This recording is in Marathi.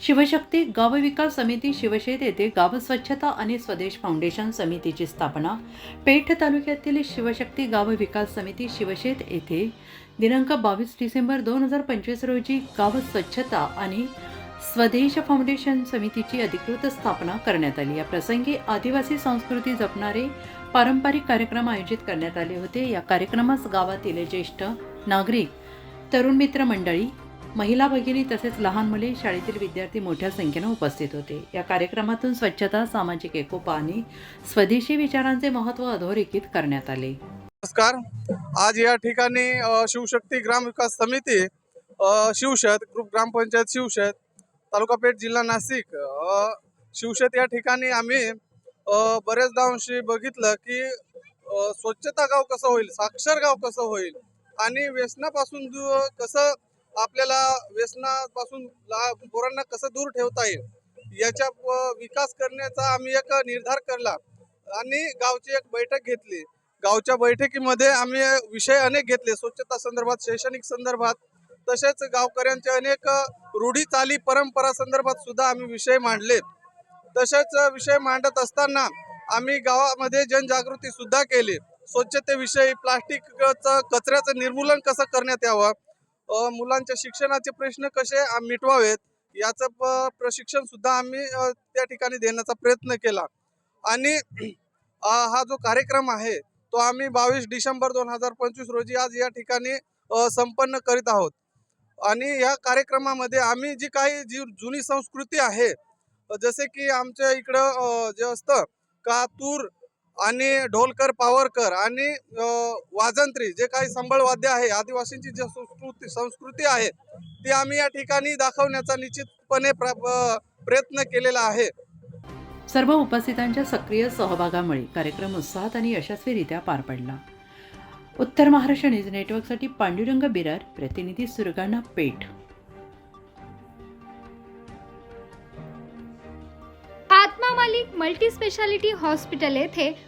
शिवशक्ती गावविकास समिती शिवशेत येथे गाव स्वच्छता आणि स्वदेश फाउंडेशन समितीची स्थापना. पेठ तालुक्यातील शिवशक्ती गाव विकास समिती शिवशेत येथे दिनांक बावीस डिसेंबर दोन हजार पंचवीस रोजी गाव स्वच्छता आणि स्वदेश फाउंडेशन समितीची अधिकृत स्थापना करण्यात आली. या प्रसंगी आदिवासी संस्कृती जपणारे पारंपरिक कार्यक्रम आयोजित करण्यात आले होते. या कार्यक्रमास गावातील ज्येष्ठ नागरिक तरुण मित्र मंडळी महिला भगिनी तसेच लहान मुले शाळेतील विद्यार्थी मोठ्या संख्येनं उपस्थित होते. या कार्यक्रमातून स्वच्छता सामाजिक एकोपा आणि स्वदेशी विचारांचे महत्त्व अधोरेखित करण्यात आले. नमस्कार. आज या ठिकाणी शिवशक्ती ग्राम विकास समिती शिवशत ग्रुप ग्रामपंचायत शिवशत तालुका पेठ जिल्हा नाशिक शिवशत या ठिकाणी आम्ही बऱ्याचदा अंशी बघितलं की स्वच्छता गाव कसं होईल साक्षर गाव कसं होईल आणि व्यसनापासून कसं आपल्याला व्यसनापासून पोरांना कसं दूर ठेवता येईल? याच्या विकास करण्याचा आम्ही एक निर्धार करला आणि गावची एक बैठक घेतली. गावच्या बैठकीमध्ये आम्ही विषय अनेक घेतले. स्वच्छता संदर्भात शैक्षणिक संदर्भात तसेच गावकऱ्यांचे अनेक रूढी चाली परंपरा संदर्भात सुद्धा आम्ही विषय मांडले तसेच विषय मांडत असताना आम्ही गावामध्ये जनजागृती सुद्धा केली. स्वच्छतेविषयी प्लास्टिकचं कचऱ्याचं निर्मूलन कसं करण्यात यावं? मुलांच्या शिक्षणाचे प्रश्न कसे मिटवावेत याचं प- प्रशिक्षण सुद्धा आम्ही त्या ठिकाणी देण्याचा प्रयत्न केला. आणि हा जो कार्यक्रम आहे तो आम्ही बावीस डिसेंबर दोन हजार पंचवीस रोजी आज या ठिकाणी संपन्न करीत आहोत. आणि या कार्यक्रमामध्ये आम्ही जी काही जी जुनी संस्कृती आहे जसे की आमच्या इकडं जे असतं का तूर आणि ढोलकर पावरकर आणि वाजंत्री जे काही संबळ वाद्य आहे आदिवासींची जी संस्कृती संस्कृती आहे ती आम्ही या ठिकाणी दाखवण्याचा निश्चितपणे प्रयत्न केलेला आहे. सर्व उपस्थितांच्या सक्रिय सहभागामुळे कार्यक्रम उत्साहात आणि यशस्वीरित्या पार पडला. उत्तर महाराष्ट्र न्यूज नेटवर्कसाठी पांडुरंग बिरार प्रतिनिधी सुरगाणा पेठ. आत्मा मालिक मल्टी स्पेशालिटी हॉस्पिटल येथे